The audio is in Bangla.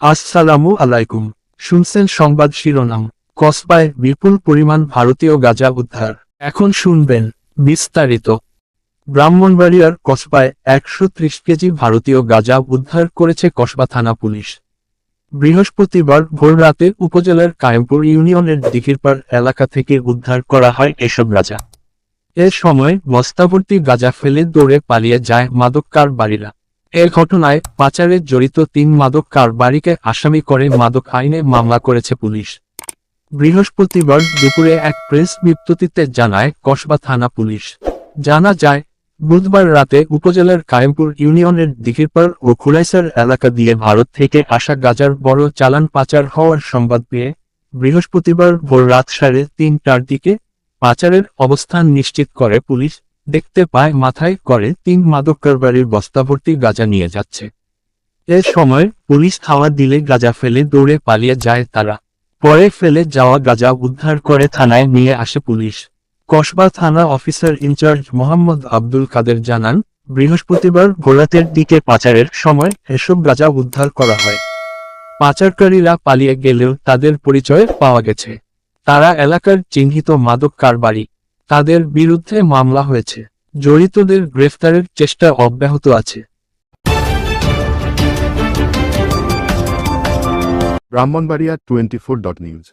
আসসালামু আলাইকুম। শুনছেন সংবাদ শিরোনাম। কসবায় বিপুল পরিমাণ ভারতীয় গাঁজা উদ্ধার। এখন শুনবেন বিস্তারিত। ব্রাহ্মণবাড়িয়ার কসবায় একশো ত্রিশ কেজি ভারতীয় গাঁজা উদ্ধার করেছে কসবা থানা পুলিশ। বৃহস্পতিবার ভোররাতে উপজেলার কায়েমপুর ইউনিয়নের দিঘিরপাড় এলাকা থেকে উদ্ধার করা হয় এসব গাঁজা। এ সময় বস্তাভর্তি গাঁজা ফেলে দৌড়ে পালিয়ে যায় মাদককার কারবারিরা এ ঘটনায় পাচারে জড়িত তিন মাদক কারবারিকে আসামি করে মাদক আইনে মামলা করেছে পুলিশ। বৃহস্পতিবার দুপুরে এক প্রেস বিজ্ঞপ্তিতে জানায়, কসবা থানা পুলিশ। জানা যায়, বুধবার রাতে উপজেলার কায়েমপুর ইউনিয়নের দিঘিরপাড় ও খুলাইসার এলাকা দিয়ে ভারত থেকে আসা গাজার বড় চালান পাচার হওয়ার সংবাদ পেয়ে বৃহস্পতিবার ভোর রাত সাড়ে তিনটার দিকে পাচারের অবস্থান নিশ্চিত করে পুলিশ। দেখতে পায় মাথায় করে তিন মাদক কারবারির বস্তাভর্তি গাঁজা নিয়ে যাচ্ছে। এ সময় পুলিশ খাওয়া দিলে গাঁজা ফেলে দৌড়ে পালিয়ে যায় তারা। পরে ফেলে যাওয়া গাঁজা উদ্ধার করে থানায় নিয়ে আসে পুলিশ। কসবা থানা officer in charge Mohammad Abdul Kader জানান, বৃহস্পতিবার ভোরাতের দিকে পাচারের সময় এসব গাঁজা উদ্ধার করা হয়। পাচারকারীরা পালিয়ে গেলেও তাদের পরিচয় পাওয়া গেছে। তারা এলাকার চিহ্নিত মাদক কারবারি তাদের বিরুদ্ধে মামলা হয়েছে। জড়িতদের গ্রেফতারের চেষ্টা অব্যাহত আছে। Brahmanbaria twenty four dot news.